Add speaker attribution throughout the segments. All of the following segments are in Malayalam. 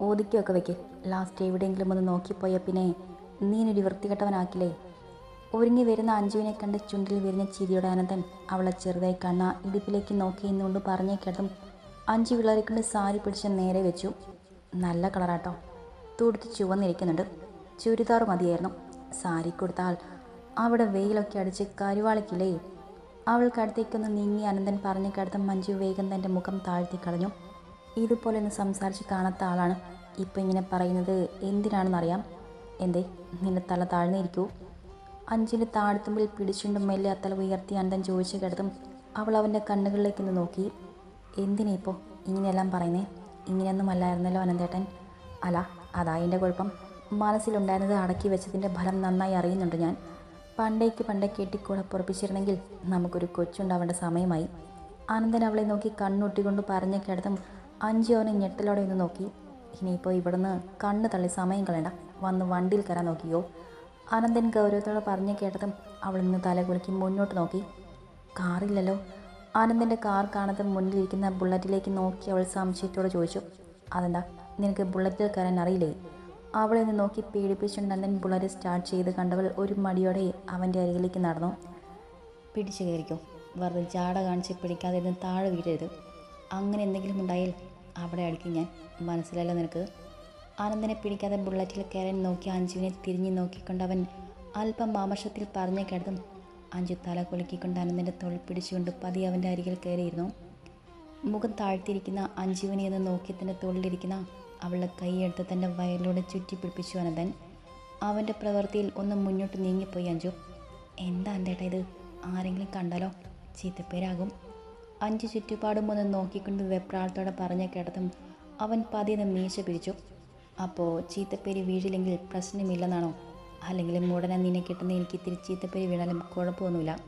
Speaker 1: ഒതുക്കിയൊക്കെ വെക്ക്. ലാസ്റ്റ് എവിടെയെങ്കിലും ഒന്ന് നോക്കിപ്പോയാൽ പിന്നെ നീനൊരു വൃത്തികെട്ടവനാക്കില്ലേ? ഒരുങ്ങി വരുന്ന അഞ്ജുവിനെ കണ്ട് ചുണ്ടിൽ വരുന്ന ചിരിയുടെ അനന്തൻ അവളെ ചെറുതായി കണ്ണ ഇടുപ്പിലേക്ക് നോക്കി എന്നുകൊണ്ട് പറഞ്ഞേ കേട്ടും അഞ്ചു വിളറിക്കൊണ്ട് സാരി പിടിച്ച് നേരെ വെച്ചു. നല്ല കളറാട്ടോ. തുടുത്ത് ചുവന്നിരിക്കുന്നുണ്ട്. ചുരിദാർ മതിയായിരുന്നു. സാരി കൊടുത്താൽ അവിടെ വെയിലൊക്കെ അടിച്ച് കരുവാളിക്കില്ലേ? അവൾക്കടുത്തേക്കൊന്ന് നീങ്ങി അനന്തൻ പറഞ്ഞു കിടത്തും മഞ്ജു വേഗം തന്റെ മുഖം താഴ്ത്തി കളഞ്ഞു. ഇതുപോലെ ഒന്ന് സംസാരിച്ച് കാണാത്ത ആളാണ് ഇപ്പം ഇങ്ങനെ പറയുന്നത്. എന്തിനാണെന്നറിയാം? എന്തേ? നിന്റെ തല താഴ്ന്നിരിക്കൂ അഞ്ചിന്റെ താഴ്ത്തുമ്പിൽ പിടിച്ചുകൊണ്ട് മെല്ലെ തല ഉയർത്തി അനന്തൻ ചോദിച്ചു കിടത്തും അവൾ അവന്റെ കണ്ണുകളിലേക്കൊന്ന് നോക്കി. എന്തിനാ ഇപ്പോൾ ഇങ്ങനെയെല്ലാം പറയുന്നേ? ഇങ്ങനെയൊന്നും അല്ലായിരുന്നല്ലോ അനന്തേട്ടൻ. അല്ല അതാ എന്റെ കുഴപ്പം. മനസ്സിലുണ്ടായിരുന്നത് അടക്കി വെച്ചതിന്റെ ഫലം നന്നായി അറിയുന്നുണ്ട് ഞാൻ. പണ്ടേക്ക് പണ്ടേ കെട്ടിക്കൂടെ പുറപ്പിച്ചിരുന്നെങ്കിൽ നമുക്കൊരു കൊച്ചുണ്ടാവേണ്ട സമയമായി. അനന്തൻ അവളെ നോക്കി കണ്ണൊട്ടിക്കൊണ്ട് പറഞ്ഞ കിടത്തും അഞ്ചു അവനെ ഞെട്ടലോടെ ഒന്ന് നോക്കി. ഇനിയിപ്പോൾ ഇവിടുന്ന് കണ്ണ് തള്ളി സമയം കളയണ്ട. വന്ന് വണ്ടിയിൽ കയറാൻ നോക്കിയോ? അനന്തൻ ഗൗരവത്തോടെ പറഞ്ഞു കേട്ടതും അവൾ ഇന്ന് തല കുലുക്കി മുന്നോട്ട് നോക്കി. കാറില്ലല്ലോ. അനന്തന്റെ കാർ കാണാതെ മുന്നിലിരിക്കുന്ന ബുള്ളറ്റിലേക്ക് നോക്കി അവൾ സംശയത്തോടെ ചോദിച്ചു. അതെന്താ? നിനക്ക് ബുള്ളറ്റിൽ കയറാൻ അറിയില്ലേ? അവളെ നിന്ന് നോക്കി പേടിപ്പിച്ചുകൊണ്ട് അനന്തൻ ബുള്ളറ്റ് സ്റ്റാർട്ട് ചെയ്ത് കണ്ടവൾ ഒരു മടിയോടെ അവന്റെ അരികിലേക്ക് നടന്നു. പിടിച്ചു കയറിക്കോ. വെറുതെ ജാട കാണിച്ച് പിടിക്കാതെ ഇരുന്ന് താഴെ വീഴരുത്. അങ്ങനെ എന്തെങ്കിലും ഉണ്ടായാൽ അവിടെ അടിക്കും ഞാൻ മനസ്സിലല്ലോ നിനക്ക്. ആനന്ദനെ പിടിക്കാതെ ബുള്ളറ്റിൽ കയറാൻ നോക്കി അഞ്ജുവിനെ തിരിഞ്ഞു നോക്കിക്കൊണ്ട് അവൻ അല്പം മാമർഷത്തിൽ പറഞ്ഞു കിടന്നും അഞ്ജു തല കുലുക്കിക്കൊണ്ട് ആനന്ദന്റെ തൊഴിൽ പിടിച്ചുകൊണ്ട് പതി അവന്റെ അരികിൽ കയറിയിരുന്നു. മുഖം താഴ്ത്തിയിരിക്കുന്ന അഞ്ജുവിനെ എന്ന് നോക്കി തന്റെ തൊഴിലിരിക്കുന്ന അവളുടെ കൈയെടുത്ത് തന്റെ വയലിലൂടെ ചുറ്റി പിടിപ്പിച്ചു അനന്തൻ അവന്റെ പ്രവൃത്തിയിൽ ഒന്ന് മുന്നോട്ട് നീങ്ങിപ്പോയി അഞ്ജു. എന്താ എന്റെ ഇത്? ആരെങ്കിലും കണ്ടാലോ? ചീത്തപ്പേരാകും. അഞ്ച് ചുറ്റുപാടും ഒന്ന് നോക്കിക്കൊണ്ട് വെപ്രാളത്തോടെ പറഞ്ഞ കേട്ടതും അവൻ പതിയെ മീശ പിരിച്ചു അപ്പോൾ ചീത്തപ്പേര് വീഴില്ലെങ്കിൽ പ്രശ്നമില്ലെന്നാണോ? അല്ലെങ്കിൽ മൂടനെ നിന്നെ കിട്ടുന്ന എനിക്ക് ഇത്തിരി ചീത്തപ്പേര് വീണാലും കുഴപ്പമൊന്നുമില്ല.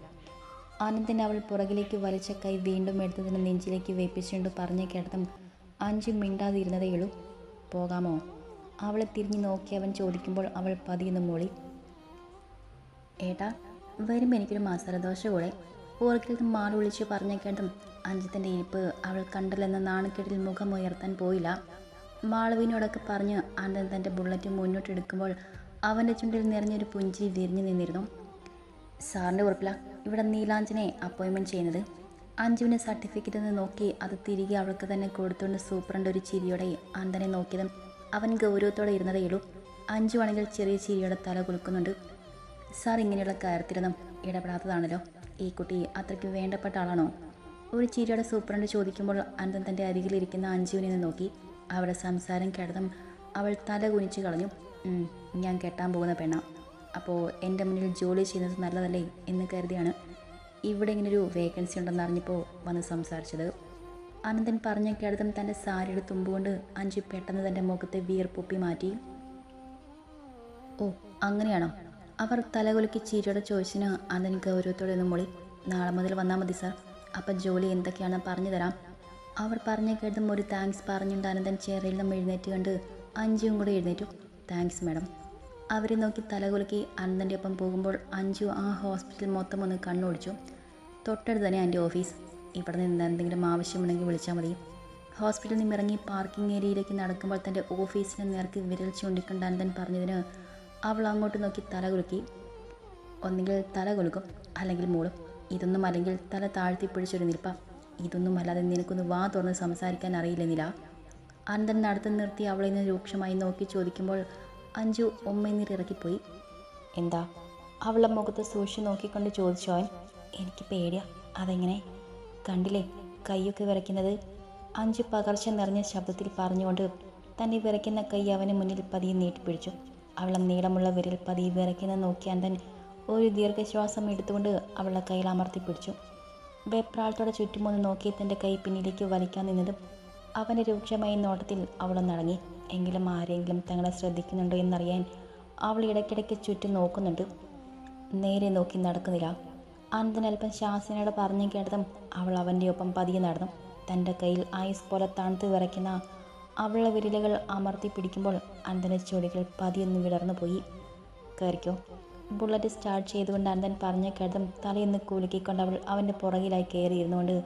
Speaker 1: ആനന്ദൻ അവൾ പുറകിലേക്ക് വലിച്ച കൈ വീണ്ടും എടുത്തതിന് നെഞ്ചിലേക്ക് വേപ്പിച്ചുകൊണ്ട് പറഞ്ഞു കേട്ടതും അഞ്ചു മിണ്ടാതിരുന്നതേയുള്ളൂ പോകാമോ? അവളെ തിരിഞ്ഞു നോക്കി അവൻ ചോദിക്കുമ്പോൾ അവൾ പതിയെന്ന് മൂളി. ഏട്ടാ വരുമ്പോൾ എനിക്കൊരു മസാലദോശ കൂടെ. ഓർക്കിൽ നിന്ന് മാറി വിളിച്ച് പറഞ്ഞേക്കേണ്ടും അഞ്ജിത്തിന്റെ ഇരിപ്പ് അവൾ കണ്ടില്ലെന്ന നാണക്കെട്ടിൽ മുഖം ഉയർത്താൻ പോയില്ല. മാളവിനോടൊക്കെ പറഞ്ഞ് അനന്തൻ തന്റെ ബുള്ളറ്റ് മുന്നോട്ടെടുക്കുമ്പോൾ അവന്റെ ചുണ്ടിൽ നിറഞ്ഞൊരു പുഞ്ചിരി വിരിഞ്ഞു നിന്നിരുന്നു. സാറിന്റെ ഉറപ്പില. ഇവിടെ നീലാഞ്ചനെ അപ്പോയിൻമെന്റ് ചെയ്യുന്നത്. അഞ്ജുവിന്റെ സർട്ടിഫിക്കറ്റ് ഒന്ന് നോക്കി അത് തിരികെ അവൾക്ക് തന്നെ കൊടുത്തുകൊണ്ട് സൂപ്രണ്ട് ഒരു ചിരിയോടെ അന്തനെ നോക്കിയതും അവൻ ഗൗരവത്തോടെ ഇരുന്നതേയുള്ളൂ അഞ്ചു ആണെങ്കിൽ ചെറിയ ചിരിയോടെ തല കുലുക്കുന്നുണ്ട്. സാർ ഇങ്ങനെയുള്ള കാര്യത്തിലൊന്നും ഇടപെടാത്തതാണല്ലോ. ഈ കുട്ടി അത്രയ്ക്ക് വേണ്ടപ്പെട്ട ആളാണോ? ഒരു ചിരിയുടെ സൂപ്രണ്ട് ചോദിക്കുമ്പോൾ അനന്തൻ തന്റെ അരികിലിരിക്കുന്ന അഞ്ജുവിനെ നോക്കി. അവളുടെ സംസാരം കേട്ടതും അവൾ തല കുനിച്ചു കളഞ്ഞു. ഞാൻ കെട്ടാൻ പോകുന്ന പെണ്ണ. അപ്പോൾ എന്റെ മുന്നിൽ ജോലി ചെയ്യുന്നത് നല്ലതല്ലേ? എന്ന് കരുതിയാണ്. ഇവിടെ ഇങ്ങനൊരു വേക്കൻസി ഉണ്ടെന്ന് അറിഞ്ഞപ്പോൾ വന്ന് സംസാരിച്ചത്. അനന്തൻ പറഞ്ഞ കേട്ടതും തന്റെ സാരിയുടെ തുമ്പുകൊണ്ട് അഞ്ചു പെട്ടെന്ന് തന്റെ മുഖത്തെ വീർപ്പൊപ്പി മാറ്റി. ഓ അങ്ങനെയാണോ? അവർ തലകുലുക്കി ചീരയോടെ ചോയ്സിന് അനന്തൻ ഗൗരവത്തോടെ ഒന്ന് മൊളി. നാളെ മുതൽ വന്നാൽ മതി സാർ. അപ്പം ജോലി എന്തൊക്കെയാണെന്ന് പറഞ്ഞു തരാം. അവർ പറഞ്ഞു കേട്ടതും ഒരു താങ്ക്സ് പറഞ്ഞുകൊണ്ട് അനന്തൻ ചെയറിൽ നിന്നും എഴുന്നേറ്റ് കണ്ട് അഞ്ചും കൂടെ എഴുന്നേറ്റു. Thanks madam. അവരെ നോക്കി തലകുലുക്കി അനന്തന്റെ ഒപ്പം പോകുമ്പോൾ അഞ്ചു ആ ഹോസ്പിറ്റൽ മൊത്തം ഒന്ന് കണ്ണോടിച്ചു. തൊട്ടടുത്ത് തന്നെ എന്റെ ഓഫീസ്. ഇവിടെ നിന്ന് എന്തെങ്കിലും ആവശ്യമുണ്ടെങ്കിൽ വിളിച്ചാൽ മതി. ഹോസ്പിറ്റലിൽ നിന്ന് ഇറങ്ങി പാർക്കിംഗ് ഏരിയയിലേക്ക് നടക്കുമ്പോൾ തന്റെ ഓഫീസിന് നേർക്ക് വിരൽ ചൂണ്ടിക്കൊണ്ട് അനന്തൻ പറഞ്ഞതിന് അവൾ അങ്ങോട്ട് നോക്കി തല കുലുക്കി. ഒന്നുകിൽ തല കുലുക്കും അല്ലെങ്കിൽ മൂളും. ഇതൊന്നും അല്ലെങ്കിൽ തല താഴ്ത്തി പിടിച്ചൊരു നിൽപ്പ. ഇതൊന്നും അല്ലാതെ നിനക്കൊന്ന് വാ തുറന്ന് സംസാരിക്കാൻ അറിയില്ലെന്നില്ല അനന്തൻ നടത്തം നിർത്തി അവളെ നിന്ന് രൂക്ഷമായി നോക്കി ചോദിക്കുമ്പോൾ അഞ്ചു ഉമ്മയിൽ ഇറക്കിപ്പോയി എന്താ? അവളെ മുഖത്ത് സൂക്ഷിച്ച് നോക്കിക്കൊണ്ട് ചോദിച്ചു അവൻ. എനിക്ക് പേടിയാ. അതെങ്ങനെ? കണ്ടില്ലേ? കൈയൊക്കെ വിറയ്ക്കുന്നത്? അഞ്ചു പകർച്ച നിറഞ്ഞ ശബ്ദത്തിൽ പറഞ്ഞുകൊണ്ട് തന്നെ വിറയ്ക്കുന്ന കൈ അവന് മുന്നിൽ പതിയെ നീട്ടിപ്പിടിച്ചു. അവളെ നീളമുള്ള വിരൽ പതിയെ വിറയ്ക്കുന്ന നോക്കിയാൻ അന്തൻ ഒരു ദീർഘശ്വാസം എടുത്തുകൊണ്ട് അവളെ കയ്യിൽ അമർത്തി പിടിച്ചു. വെപ്രാളത്തോടെ ചുറ്റുമൊന്ന് നോക്കി തന്റെ കൈ പിന്നിലേക്ക് വലിക്കാൻ നിന്നതും അവന്റെ രൂക്ഷമായ നോട്ടത്തിൽ അവളൊന്നടങ്ങി എങ്കിലും ആരെങ്കിലും തങ്ങളെ ശ്രദ്ധിക്കുന്നുണ്ടോ എന്നറിയാൻ അവൾ ഇടയ്ക്കിടയ്ക്ക് ചുറ്റും നോക്കുന്നുണ്ട്. നേരെ നോക്കി നടക്കുന്നില്ല. അല്പം ശാസനയോട് പറഞ്ഞു കേട്ടതും അവൾ അവന്റെ ഒപ്പം പതിയെ നടന്നു. തന്റെ കയ്യിൽ ഐസ് പോലെ തണുത്ത് വിറയ്ക്കുന്ന അവളുടെ വിരലുകൾ അമർത്തി പിടിക്കുമ്പോൾ അനന്തന്റെ ചുടികൾ പതിയൊന്ന് വിടർന്നു പോയി. കയറിക്കോ. ബുള്ളറ്റ് സ്റ്റാർട്ട് ചെയ്തുകൊണ്ട് അന്തൻ പറഞ്ഞ കേട്ടതും തലയൊന്ന് കുലുക്കിക്കൊണ്ട് അവൾ അവന്റെ പുറകിലായി കയറിയിരുന്നുകൊണ്ട്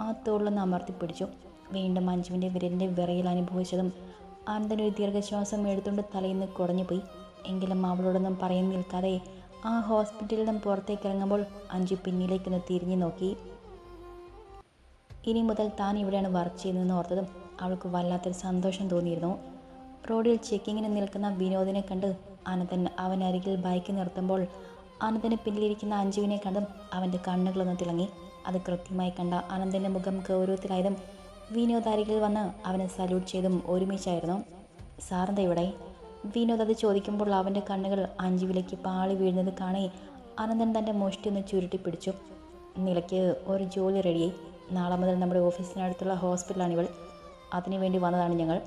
Speaker 1: ആ തോളിലൊന്ന് അമർത്തി പിടിച്ചു. വീണ്ടും മഞ്ജുവിന്റെ വിരലിന്റെ വിറയിൽ അനുഭവിച്ചതും അന്തൻ ഒരു ദീർഘശ്വാസം എടുത്തുകൊണ്ട് തലയിന്ന് കുറഞ്ഞു പോയി. എങ്കിലും അവളോടൊന്നും പറയാൻ നിൽക്കാതെ ആ ഹോസ്പിറ്റലിൽ നിന്നും പുറത്തേക്ക് ഇറങ്ങുമ്പോൾ അഞ്ചു പിന്നിലേക്കൊന്ന് തിരിഞ്ഞു നോക്കി. ഇനി മുതൽ താൻ ഇവിടെയാണ് വർക്ക് ചെയ്യുന്നതെന്ന് ഓർത്തതും അവൾക്ക് വല്ലാത്തൊരു സന്തോഷം തോന്നിയിരുന്നു. റോഡിൽ ചെക്കിങ്ങിന് നിൽക്കുന്ന വിനോദിനെ കണ്ട് അനന്തൻ അവനരികിൽ ബൈക്ക് നിർത്തുമ്പോൾ അനന്തന് പിന്നിലിരിക്കുന്ന അഞ്ജുവിനെ കണ്ടും അവന്റെ കണ്ണുകളൊന്ന് തിളങ്ങി. അത് കൃത്യമായി കണ്ട അനന്തന്റെ മുഖം ഗൗരവത്തിലായതും വിനോദ് അരികിൽ വന്ന് അവനെ സല്യൂട്ട് ചെയ്തും ഒരുമിച്ചായിരുന്നു. സാറെന്താ ഇവിടെ? വിനോദ് അത് ചോദിക്കുമ്പോൾ അവന്റെ കണ്ണുകൾ അഞ്ജുവിലേക്ക് പാളി വീഴുന്നത് കാണേ അനന്തൻ തന്റെ മുഷ്ടി ഒന്ന് ചുരുട്ടി പിടിച്ചു. നിലയ്ക്ക് ഒരു ജോലി റെഡിയായി നാളെ മുതൽ നമ്മുടെ ഓഫീസിനടുത്തുള്ള ഹോസ്പിറ്റലാണ് ഇവൾ. അതിനുവേണ്ടി വന്നതാണ് ഞങ്ങൾ.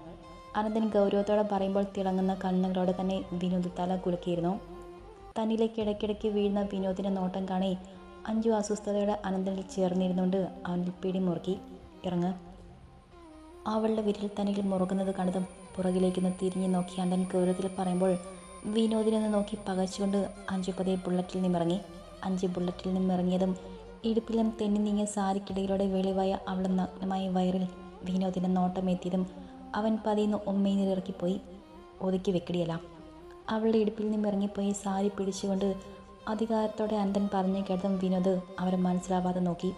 Speaker 1: അനന്തൻ ഗൗരവത്തോടെ പറയുമ്പോൾ തിളങ്ങുന്ന കണ്ണുകളോടെ തന്നെ വിനോദ് തല കുലുക്കിയിരുന്നു. തന്നിലേക്ക് ഇടയ്ക്കിടയ്ക്ക് വീഴുന്ന വിനോദിന്റെ നോട്ടം കാണി അഞ്ചു അസ്വസ്ഥതയുടെ അനന്തനിൽ ചേർന്നിരുന്നുകൊണ്ട് അവനിൽ പിടിമുറുക്കി ഇറങ്ങ്. അവളുടെ വിരൽ തന്നിൽ മുറുകുന്നത് കണ്ടതും പുറകിലേക്കൊന്ന് തിരിഞ്ഞു നോക്കി അനന്തൻ ഗൗരവത്തിൽ പറയുമ്പോൾ വിനോദിനെ നോക്കി പകച്ചുകൊണ്ട് അഞ്ചു പതിയെ ബുള്ളറ്റിൽ നിന്നിറങ്ങി. അഞ്ച് ബുള്ളറ്റിൽ നിന്നിറങ്ങിയതും ഇടുപ്പിലും തെന്നി നീങ്ങിയ സാരിക്കിടയിലൂടെ വെളിവായ അവളുടെ നഗ്നമായ വയറിൽ വിനോദിന്റെ നോട്ടം എത്തിയതും അവൻ പതിയുന്ന ഉമ്മയിൽ ഇറക്കിപ്പോയി ഒതുക്കി വെക്കടിയല്ല. അവളുടെ ഇടുപ്പിൽ നിന്നും ഇറങ്ങിപ്പോയി സാരി പിടിച്ചുകൊണ്ട് അധികാരത്തോടെ അന്തൻ പറഞ്ഞു കേട്ടതും വിനോദ് അവരെ മനസ്സിലാവാതെ നോക്കി.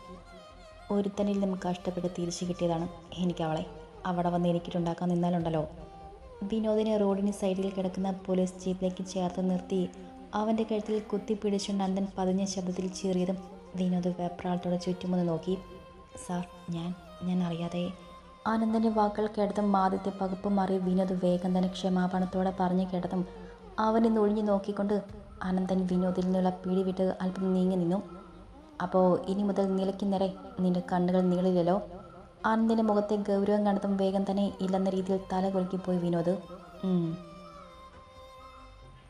Speaker 1: ഒരുത്തനിൽ നിന്നും കഷ്ടപ്പെട്ട് തിരിച്ചു കിട്ടിയതാണ് എനിക്ക് അവളെ അവിടെ വന്ന് എനിക്കിട്ടുണ്ടാക്കാൻ നിന്നാലുണ്ടല്ലോ. വിനോദിനെ റോഡിന് സൈഡിൽ കിടക്കുന്ന പോലീസ് ജീപ്പിലേക്ക് ചേർത്ത് നിർത്തി അവന്റെ കഴുത്തിൽ കുത്തി പിടിച്ചുകൊണ്ട് അന്തൻ പതിഞ്ഞ ശബ്ദത്തിൽ ചീറിയതും വിനോദ് വെപ്രാളത്തോടെ ചുറ്റുമൊന്ന് നോക്കി. സാർ ഞാൻ ഞാൻ അറിയാതെ ആനന്ദന്റെ വാക്കുകൾ കേട്ടതും ആദ്യത്തെ പകുപ്പ് മാറി വിനോദ് വേഗം തന്നെ ക്ഷമാപണത്തോടെ പറഞ്ഞു കേട്ടതും അവനെ നൊഴിഞ്ഞു നോക്കിക്കൊണ്ട് ആനന്ദൻ വിനോദിൽ നിന്നുള്ള പിടി വിട്ട് അല്പം നീങ്ങി നിന്നു. അപ്പോൾ ഇനി മുതൽ നിലയ്ക്ക് നേരെ നിന്റെ കണ്ണുകൾ നീളില്ലല്ലോ ആനന്ദിന്റെ മുഖത്തെ ഗൗരവം കണ്ടതും വേഗം തന്നെ ഇല്ലെന്ന രീതിയിൽ തല കൊലക്കിപ്പോയി വിനോദ്.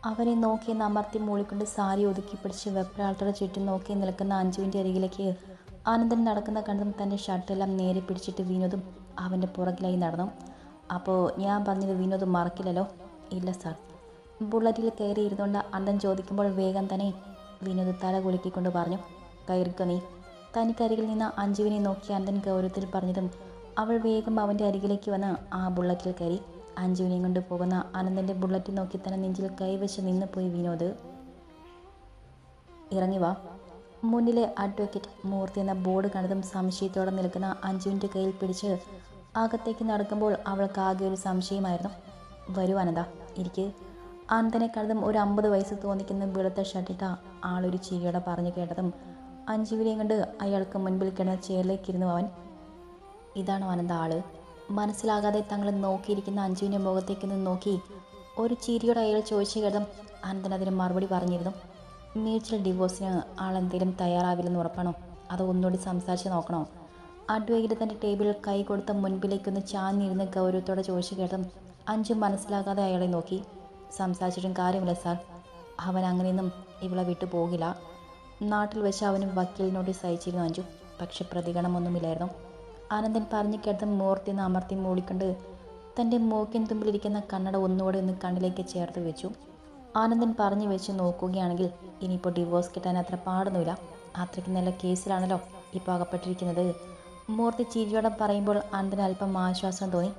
Speaker 1: അവനെ നോക്കി അമർത്തി മൂളിക്കൊണ്ട് സാരി ഒതുക്കി പിടിച്ച് വെപ്രാളത്തോടെ ചുറ്റും നോക്കി നിൽക്കുന്ന അഞ്ജുവിന്റെ അരികിലേക്ക് ആനന്ദൻ നടക്കുന്ന കണ്ടതും തന്റെ ഷർട്ടെല്ലാം നേരെ പിടിച്ചിട്ട് വിനോദും അവന്റെ പുറകിലായി നടന്നു. അപ്പോൾ ഞാൻ പറഞ്ഞത് വിനോദ് മറക്കില്ലല്ലോ? ഇല്ല സാർ. ബുള്ളറ്റിൽ കയറി ഇരുന്നുകൊണ്ട് അന്തൻ ചോദിക്കുമ്പോൾ വേഗം തന്നെ വിനോദ് തല കുലുക്കിക്കൊണ്ട് പറഞ്ഞു കയറിക്കോ നീ. തനിക്കരികിൽ നിന്ന് അഞ്ജുവിനെ നോക്കി അന്തൻ ഗൗരവത്തിൽ പറഞ്ഞതും അവൾ വേഗം അവന്റെ അരികിലേക്ക് വന്ന് ആ ബുള്ളറ്റിൽ കയറി. അഞ്ജുവിനെയും കൊണ്ട് പോകുന്ന അനന്തന്റെ ബുള്ളറ്റ് നോക്കി തന്നെ നെഞ്ചിൽ കൈവച്ച് നിന്ന് പോയി വിനോദ്. ഇറങ്ങി വാ. മുന്നിലെ അഡ്വക്കേറ്റ് മൂർത്തി എന്ന ബോർഡ് കണ്ടതും സംശയത്തോടെ നിൽക്കുന്ന അഞ്ജുവിന്റെ കയ്യിൽ പിടിച്ച് അകത്തേക്ക് നടക്കുമ്പോൾ അവൾക്ക് ആകെ ഒരു സംശയമായിരുന്നു. വരൂ അനന്ത ഇരിക്ക്. അനന്തനെ കണ്ടതും ഒരു അമ്പത് വയസ്സ് തോന്നിക്കുന്ന വെളുത്ത ഷട്ടിട്ട ആളൊരു ചിരിയോടെ പറഞ്ഞു കേട്ടതും അഞ്ജുവിനെയും കണ്ട് അയാൾക്ക് മുൻപിൽ കിടന്ന ചെയറിലേക്ക് ഇരുന്നു അവൻ. ഇതാണ് അനന്ത ആൾ? മനസ്സിലാകാതെ തങ്ങളെ നോക്കിയിരിക്കുന്ന അഞ്ജുവിന്റെ മുഖത്തേക്ക് നിന്ന് നോക്കി ഒരു ചിരിയോടെ അയാൾ ചോദിച്ചു കേട്ടതും അനന്തൻ അതിന് മറുപടി പറഞ്ഞിരുന്നു. മ്യൂച്വൽ ഡിവോഴ്സിന് ആളെന്തെങ്കിലും തയ്യാറാവില്ലെന്ന് ഉറപ്പാണോ? അതോ ഒന്നുകൂടി സംസാരിച്ച് നോക്കണോ? അഡ്വൈറ്റ് തന്റെ ടേബിളിൽ കൈ കൊടുത്ത മുൻപിലേക്കൊന്ന് ചാഞ്ഞിരുന്ന് ഗൗരവത്തോടെ ചോദിച്ചു കേട്ടും അഞ്ചു മനസ്സിലാകാതെ അയാളെ നോക്കി. സംസാരിച്ചിട്ടും കാര്യമില്ല സാർ അവൻ അങ്ങനെയൊന്നും ഇവളെ വിട്ടു പോകില്ല. നാട്ടിൽ വെച്ച് അവന് വക്കീൽ നോട്ടീസ് അയച്ചിരുന്നു അഞ്ചു. പക്ഷെ പ്രതികരണമൊന്നുമില്ലായിരുന്നു. ആനന്ദൻ പറഞ്ഞു കേട്ടതും മൂർത്തി അമർത്തി മൂടിക്കൊണ്ട് തന്റെ മൂക്കിൻ തുമ്പിലിരിക്കുന്ന കണ്ണട ഒന്നുകൂടെ ഒന്ന് കണ്ണിലേക്ക് ചേർത്ത് വെച്ചു. ആനന്ദൻ പറഞ്ഞു വെച്ച് നോക്കുകയാണെങ്കിൽ ഇനിയിപ്പോൾ ഡിവോഴ്സ് കിട്ടാൻ അത്ര പാടൊന്നുമില്ല. അത്രയ്ക്ക് നല്ല കേസിലാണല്ലോ ഇപ്പോൾ അകപ്പെട്ടിരിക്കുന്നത്. മൂർത്തി ചിരിയോടെ പറയുമ്പോൾ ആനന്ദന് അല്പം ആശ്വാസം തോന്നി.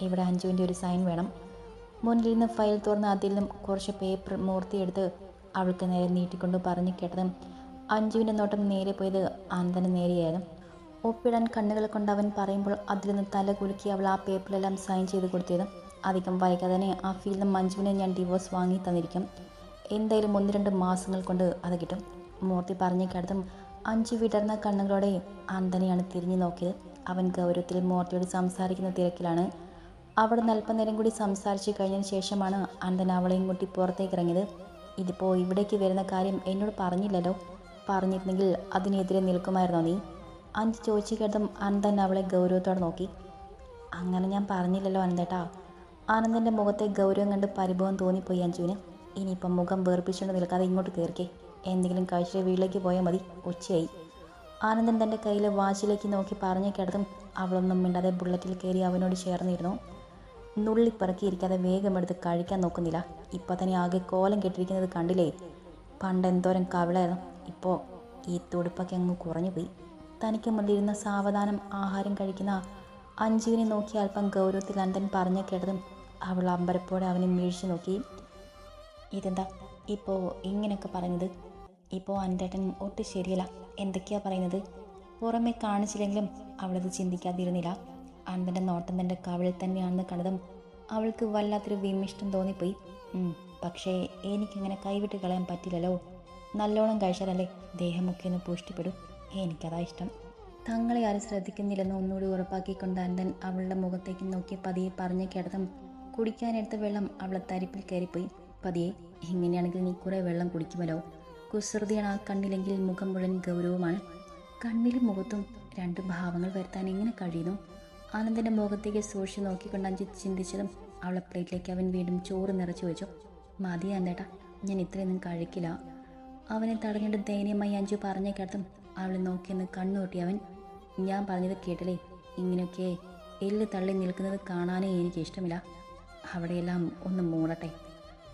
Speaker 1: ഇവിടെ അഞ്ജുവിന്റെ ഒരു സൈൻ വേണം. മുന്നിൽ നിന്ന് ഫയൽ തുറന്ന് അതിൽ നിന്നും കുറച്ച് പേപ്പർ മൂർത്തിയെടുത്ത് അവൾക്ക് നേരെ നീട്ടിക്കൊണ്ട് പറഞ്ഞു കേട്ടതും അഞ്ജുവിന്റെ നോട്ടം നേരെ പോയത് ആനന്ദന് നേരെയായിരുന്നു. ഒപ്പിടാൻ കണ്ണുകൾ കൊണ്ട് അവൻ പറയുമ്പോൾ അതിൽ നിന്ന് തല കുലുക്കി അവൾ ആ പേപ്പറിലെല്ലാം സൈൻ ചെയ്ത് കൊടുത്തതും അധികം വൈകാതെ തന്നെ ആ ഫീൽഡ് മഞ്ജുവിനെ ഞാൻ ഡിവോഴ്സ് വാങ്ങി തന്നിരിക്കും. എന്തായാലും ഒന്ന് രണ്ട് മാസങ്ങൾ കൊണ്ട് അത് കിട്ടും. മൂർത്തി പറഞ്ഞേക്കടുത്തും അഞ്ചു വിടർന്ന കണ്ണുകളോടെ അന്തനെയാണ് തിരിഞ്ഞു നോക്കിയത്. അവൻ ഗൗരവത്തിൽ മൂർത്തിയോട് സംസാരിക്കുന്ന തിരക്കിലാണ്. അവിടെ നിന്ന് അല്പനേരം കൂടി സംസാരിച്ച് കഴിഞ്ഞതിന് ശേഷമാണ് അന്തൻ അവളെയും കൂട്ടി പുറത്തേക്ക് ഇറങ്ങിയത്. ഇതിപ്പോൾ ഇവിടേക്ക് വരുന്ന കാര്യം എന്നോട് പറഞ്ഞില്ലല്ലോ. പറഞ്ഞിരുന്നെങ്കിൽ അതിനെതിരെ നിൽക്കുമായിരുന്നോ നീ? അഞ്ച് ചോദിച്ചു കേട്ടതും അന്തൻ അവളെ ഗൗരവത്തോടെ നോക്കി. അങ്ങനെ ഞാൻ പറഞ്ഞില്ലല്ലോ അനന്തേട്ടാ. ആനന്ദന്റെ മുഖത്തെ ഗൗരവം കണ്ട് പരിഭവം തോന്നിപ്പോയി അഞ്ജുവിന്. ഇനിയിപ്പം മുഖം വേർപ്പിച്ചുകൊണ്ട് നിൽക്കാതെ ഇങ്ങോട്ട് കയറിക്കേ എന്തെങ്കിലും കഴിച്ചിട്ട് വീട്ടിലേക്ക് പോയാൽ മതി. ഉച്ചയായി. ആനന്ദൻ തന്റെ കയ്യിലെ വാച്ചിലേക്ക് നോക്കി പറഞ്ഞു കേട്ടതും അവളൊന്നും മിണ്ടാതെ ബുള്ളറ്റിൽ കയറി അവനോട് ചേർന്നിരുന്നു. നുള്ളിപ്പറക്കിയിരിക്കാതെ വേഗം എടുത്ത് കഴിക്കാൻ നോക്കുന്നില്ല. ഇപ്പോൾ തന്നെ ആകെ കോലം കെട്ടിരിക്കുന്നത് കണ്ടില്ലേ? പണ്ട് എന്തോരം കവിളായിരുന്നു. ഇപ്പോൾ ഈ തുടുപ്പൊക്കെ അങ്ങ് കുറഞ്ഞു പോയി തനിക്ക് മുന്നിലിരുന്ന സാവധാനം ആഹാരം കഴിക്കുന്ന അഞ്ജുവിനെ നോക്കി അല്പം ഗൗരവത്തിൽ അന്തൻ പറഞ്ഞു കേട്ടതും അവൾ അമ്പരപ്പോടെ അവനെ മീഴ്ച്ചു നോക്കി. ഇതെന്താ? ഇപ്പോൾ ഇങ്ങനെയൊക്കെ പറയുന്നത്? ഇപ്പോൾ അന്റേട്ടൻ ഒട്ടും ശരിയല്ല. എന്തൊക്കെയാ പറയുന്നത്? പുറമെ കാണിച്ചില്ലെങ്കിലും അവളത് ചിന്തിക്കാതിരുന്നില്ല. അൻപന്റെ നോട്ടം തന്റെ കവിളിൽ തന്നെയാണെന്ന് കണ്ടതും അവൾക്ക് വല്ലാത്തൊരു വിമിഷ്ടം തോന്നിപ്പോയി. പക്ഷേ എനിക്കിങ്ങനെ കൈവിട്ട് കളയാൻ പറ്റില്ലല്ലോ. നല്ലോണം കഴിച്ചാലല്ലേ ദേഹമൊക്കെ ഒന്ന് പുഷ്ടിപ്പെടും. എനിക്കതാ ഇഷ്ടം. തങ്ങളെ ആരും ശ്രദ്ധിക്കുന്നില്ലെന്ന് ഒന്നുകൂടി ഉറപ്പാക്കിക്കൊണ്ട് അൻതൻ അവളുടെ മുഖത്തേക്ക് നോക്കി പതിയെ പറഞ്ഞു കിടത്തും കുടിക്കാനെടുത്ത വെള്ളം അവളെ തരിപ്പിൽ കയറിപ്പോയി. പതിയെ എങ്ങനെയാണെങ്കിൽ നീ കുറേ വെള്ളം കുടിക്കുമല്ലോ. കുസൃതിയാണ് ആ കണ്ണിലെങ്കിൽ മുഖം മുഴുവൻ ഗൗരവമാണ്. കണ്ണിലും മുഖത്തും രണ്ട് ഭാവങ്ങൾ വരുത്താൻ എങ്ങനെ കഴിയുന്നു? ആനന്ദന്റെ മുഖത്തേക്ക് സൂക്ഷിച്ച് നോക്കിക്കൊണ്ട് അഞ്ച് ചിന്തിച്ചതും അവളെ പ്ലേറ്റിലേക്ക് അവൻ വീണ്ടും ചോറ് നിറച്ചു വെച്ചു. മതി ചേട്ടാ ഞാൻ ഇത്രയൊന്നും കഴിക്കില്ല. അവനെ തടഞ്ഞിട്ട് ദയനീയമായി അഞ്ചു പറഞ്ഞ കേട്ടും അവളെ നോക്കിയെന്ന് കണ്ണുകൂട്ടി അവൻ ഞാൻ പറഞ്ഞത് കേട്ടില്ലേ? ഇങ്ങനെയൊക്കെ എല്ല് തള്ളി നിൽക്കുന്നത് കാണാനേ എനിക്ക് ഇഷ്ടമില്ല അവിടെയെല്ലാം ഒന്ന് മൂടട്ടെ.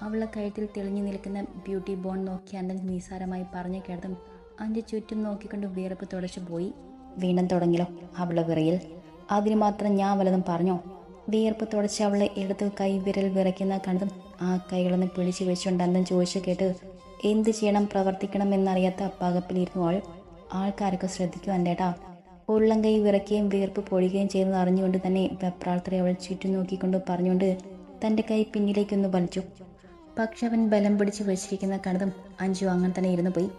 Speaker 1: അവളെ കഴുത്തിൽ തെളിഞ്ഞു നിൽക്കുന്ന ബ്യൂട്ടി ബോൺ നോക്കി അണ്ണൻ നിസാരമായി പറഞ്ഞു കേട്ടതും അഞ്ച് ചുറ്റും നോക്കിക്കൊണ്ട് വിയർപ്പ് തുടച്ചു പോയി. വീണ്ടും തുടങ്ങിലോ അവളെ വിറയിൽ. അതിന് മാത്രം ഞാൻ വല്ലതും പറഞ്ഞോ? വിയർപ്പ് തുടച്ച് അവളെ എടുത്ത് കൈ വിരൽ വിറയ്ക്കുന്ന കണ്ടതും ആ കൈകളൊന്ന് പിടിച്ചു വെച്ചുകൊണ്ട് അന്തം ചോദിച്ചു കേട്ട് എന്ത് ചെയ്യണം? പ്രവർത്തിക്കണം എന്നറിയാത്ത പകപ്പിലിരുന്നു അവൾ. ആൾക്കാരൊക്കെ ശ്രദ്ധിക്കുവാൻ ചേട്ടാ ഉള്ളം കൈ വിറയ്ക്കുകയും വിയർപ്പ് പൊഴിയുകയും ചെയ്യുന്നത് അറിഞ്ഞുകൊണ്ട് തന്നെ വെപ്രാളത്തിലെ അവൾ ചുറ്റും നോക്കിക്കൊണ്ട് പറഞ്ഞുകൊണ്ട് തന്റെ കൈ പിന്നിലേക്കൊന്ന് വലിച്ചു പക്ഷെ അവൻ ബലം പിടിച്ച് വെച്ചിരിക്കുന്ന കണ്ടതും അഞ്ചു അങ്ങനെ തന്നെ ഇരുന്നു പോയി.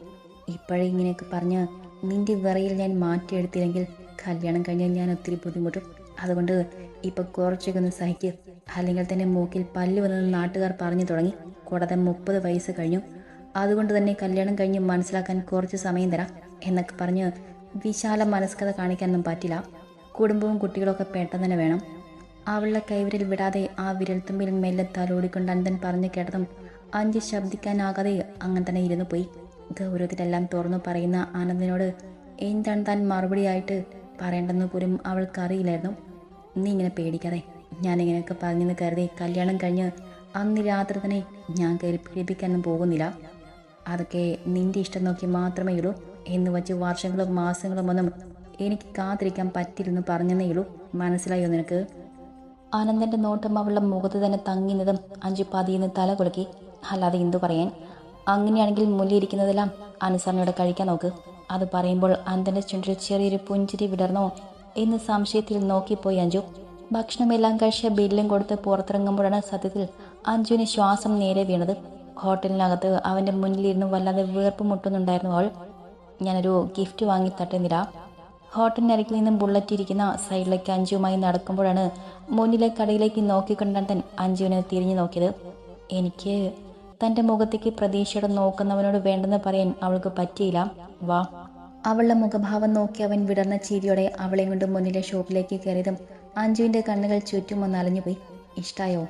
Speaker 1: ഇപ്പോഴേ ഇങ്ങനെയൊക്കെ പറഞ്ഞ് നിന്റെ വിറയിൽ ഞാൻ മാറ്റിയെടുത്തില്ലെങ്കിൽ കല്യാണം കഴിഞ്ഞാൽ ഞാൻ ഒത്തിരി ബുദ്ധിമുട്ടും. അതുകൊണ്ട് ഇപ്പൊ കുറച്ചൊക്കെ ഒന്ന് സഹിക്ക്. അല്ലെങ്കിൽ തന്നെ മൂക്കിൽ പല്ല് വന്നത് നാട്ടുകാർ പറഞ്ഞു തുടങ്ങി. കൂടാതെ മുപ്പത് വയസ്സ് കഴിഞ്ഞു. അതുകൊണ്ട് തന്നെ കല്യാണം കഴിഞ്ഞ് മനസ്സിലാക്കാൻ കുറച്ച് സമയം തരാം എന്നൊക്കെ പറഞ്ഞ് വിശാല മനസ്കത കാണിക്കാനൊന്നും പറ്റില്ല. കുടുംബവും കുട്ടികളൊക്കെ പെട്ടെന്ന് തന്നെ വേണം. അവളുടെ കൈവിരൽ വിടാതെ ആ വിരൽത്തുമ്പിൽ മെല്ലെ തലോടിക്കൊണ്ട് അന്തൻ പറഞ്ഞു കേട്ടതും അഞ്ച് ശബ്ദിക്കാനാകാതെ അങ്ങനെ തന്നെ ഇരുന്നു പോയി. ഗൗരവത്തിലെല്ലാം തുറന്നു പറയുന്ന ആനന്ദിനോട് എന്താണ് താൻ മറുപടിയായിട്ട് പറയേണ്ടെന്ന് പോലും അവൾക്കറിയില്ലായിരുന്നു നീ ഇങ്ങനെ പേടിക്കാതെ ഞാൻ ഇങ്ങനെയൊക്കെ പറഞ്ഞെന്ന് കരുതി കല്യാണം കഴിഞ്ഞ് അന്ന് രാത്രി തന്നെ ഞാൻ പീഡിപ്പിക്കാനൊന്നും പോകുന്നില്ല. അതൊക്കെ നിന്റെ ഇഷ്ടം നോക്കി മാത്രമേ ഉള്ളൂ എന്ന് വച്ച് വർഷങ്ങളും മാസങ്ങളും ഒന്നും എനിക്ക് കാത്തിരിക്കാൻ പറ്റില്ലെന്ന് പറഞ്ഞതേ ഉള്ളൂ. മനസ്സിലായോ നിനക്ക്? ആനന്ദന്റെ നോട്ടം അവളുടെ മുഖത്ത് തന്നെ തങ്ങിയതും അഞ്ചു പതിയെന്ന് തല കുലുക്കി. അല്ലാതെ എന്തു പറയാൻ? അങ്ങനെയാണെങ്കിൽ മുന്നിലിരിക്കുന്നതെല്ലാം അനുസരണയോടെ കഴിക്കാൻ നോക്ക്. അത് പറയുമ്പോൾ അന്തന്റെ ചുണ്ടിൽ ചെറിയൊരു പുഞ്ചിരി വിടർന്നോ എന്ന് സംശയത്തിൽ നോക്കിപ്പോയി അഞ്ജു. ഭക്ഷണമെല്ലാം കഴിച്ച ബില്ലും കൊടുത്ത് പുറത്തിറങ്ങുമ്പോഴാണ് സത്യത്തിൽ അഞ്ജുവിന് ശ്വാസം നേരെ വീണത്. ഹോട്ടലിനകത്ത് അവന്റെ മുന്നിലിരുന്ന് വല്ലാതെ വീർപ്പ് മുട്ടുന്നുണ്ടായിരുന്നു അവൾ. ഞാനൊരു ഗിഫ്റ്റ് വാങ്ങി തട്ടുന്നില്ല ഹോട്ടലിനരികിൽ നിന്നും ബുള്ളറ്റ് ഇരിക്കുന്ന സൈഡിലേക്ക് അഞ്ജുവുമായി നടക്കുമ്പോഴാണ് മുന്നിലെ കടയിലേക്ക് നോക്കിക്കൊണ്ടൻ അഞ്ജുവിനെ തിരിഞ്ഞു നോക്കിയത്. എനിക്ക് തന്റെ മുഖത്തേക്ക് പ്രതീക്ഷയോടെ നോക്കുന്നവനോട് വേണ്ടെന്ന് പറയാൻ അവൾക്ക് പറ്റിയില്ല. വാ. അവളുടെ മുഖഭാവം നോക്കി അവൻ വിടർന്ന ചിരിയോടെ അവളെയും കൊണ്ട് മുന്നിലെ ഷോപ്പിലേക്ക് കയറിയതും അഞ്ജുവിന്റെ കണ്ണുകൾ ചുറ്റും ഒന്ന് അലഞ്ഞുപോയി. ഇഷ്ടായോ?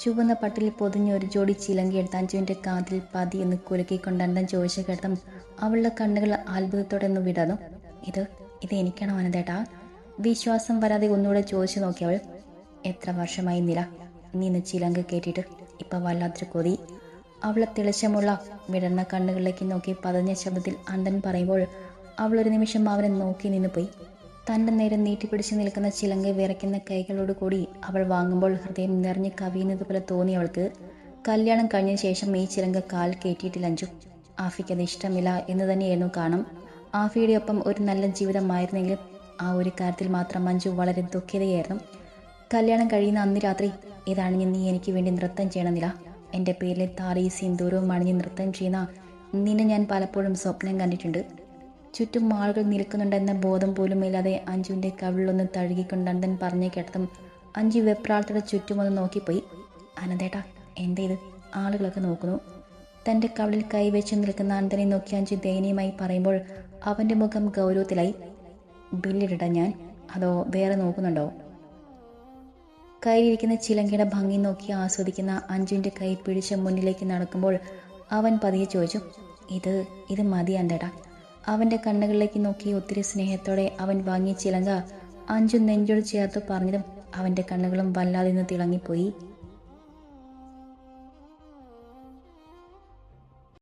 Speaker 1: ചുവന്ന പട്ടിൽ പൊതിഞ്ഞ ഒരു ജോഡി ചിലങ്കി എടുത്ത് അഞ്ജുവിന്റെ കാതിൽ പതിയെന്ന് കുലുക്കിക്കൊണ്ടൻ ചോദിച്ച കേട്ടതും അവളുടെ കണ്ണുകൾ അത്ഭുതത്തോടെ ഒന്ന് വിടർന്നു. ഇത് ഇത് എനിക്കാണോ അനന്തേട്ടാ വിശ്വാസം വരാതെ ഒന്നുകൂടെ ചോദിച്ചു നോക്കിയവൾ എത്ര വർഷമായി നില? നീ ഇന്ന് ചിലങ്ക കേട്ടിട്ട് ഇപ്പൊ വല്ലാത്തൊരു കൊതി. അവളെ തെളിച്ചമുള്ള വിടർന്ന കണ്ണുകളിലേക്ക് നോക്കി പതഞ്ഞ ശബ്ദത്തിൽ അന്തൻ പറയുമ്പോൾ അവൾ ഒരു നിമിഷം അവനെ നോക്കി നിന്ന് പോയി തന്റെ നേരെ നീട്ടിപ്പിടിച്ച് നിൽക്കുന്ന ചിലങ്ക വിറയ്ക്കുന്ന കൈകളോട് കൂടി അവൾ വാങ്ങുമ്പോൾ ഹൃദയം നിറഞ്ഞ് കവിയുന്നത് പോലെ തോന്നി അവൾക്ക്. കല്യാണം കഴിഞ്ഞ ശേഷം ഈ ചിലങ്ക കാൽ കയറ്റിയിട്ടില്ല അഞ്ചു ഇഷ്ടമില്ല എന്ന് തന്നെയായിരുന്നു കാണും ആഫിയുടെ ഒപ്പം ഒരു നല്ല ജീവിതമായിരുന്നെങ്കിലും ആ ഒരു കാര്യത്തിൽ മാത്രം മഞ്ജു വളരെ ദുഃഖിതയായിരുന്നു. കല്യാണം കഴിയുന്ന അന്ന് രാത്രി ഇതാണെങ്കിൽ നീ എനിക്ക് വേണ്ടി നൃത്തം ചെയ്യണമെന്നില്ല എന്റെ പേരിലെ താറി സിന്ദൂരവും അണിഞ്ഞ് നൃത്തം ചെയ്യുന്ന നിന്നെ ഞാൻ പലപ്പോഴും സ്വപ്നം കണ്ടിട്ടുണ്ട്. ചുറ്റും ആളുകൾ നിൽക്കുന്നുണ്ടെന്ന ബോധം പോലും ഇല്ലാതെ അഞ്ജുവിന്റെ കവിളിലൊന്ന് തഴുകിക്കൊണ്ട് അനന്തൻ പറഞ്ഞു കേട്ടതും അഞ്ജു വെപ്രാളത്തോടെ ചുറ്റുമൊന്ന് നോക്കിപ്പോയി. അനന്തേട്ടാ എന്തേത് ആളുകളൊക്കെ നോക്കുന്നു. തന്റെ കവളിൽ കൈവച്ച് നിൽക്കുന്ന അന്തനെ നോക്കി അഞ്ചു ദയനീയമായി പറയുമ്പോൾ അവന്റെ മുഖം ഗൗരവത്തിലായി ബില്ലിടട ഞാൻ അതോ വേറെ നോക്കുന്നുണ്ടോ? കയ്യിലിരിക്കുന്ന ചിലങ്കയുടെ ഭംഗി നോക്കി ആസ്വദിക്കുന്ന അഞ്ജുവിന്റെ കൈ പിടിച്ച് മുന്നിലേക്ക് നടക്കുമ്പോൾ അവൻ പതിയെ ചോദിച്ചു ഇത് ഇത് മതി അന്തേടാ അവന്റെ കണ്ണുകളിലേക്ക് നോക്കി ഒത്തിരി സ്നേഹത്തോടെ അവൻ വാങ്ങിയ ചിലങ്ക അഞ്ജു നെഞ്ചോട് ചേർത്ത് പറഞ്ഞതും അവന്റെ കണ്ണുകളും വല്ലാതെ നിന്ന് തിളങ്ങിപ്പോയി.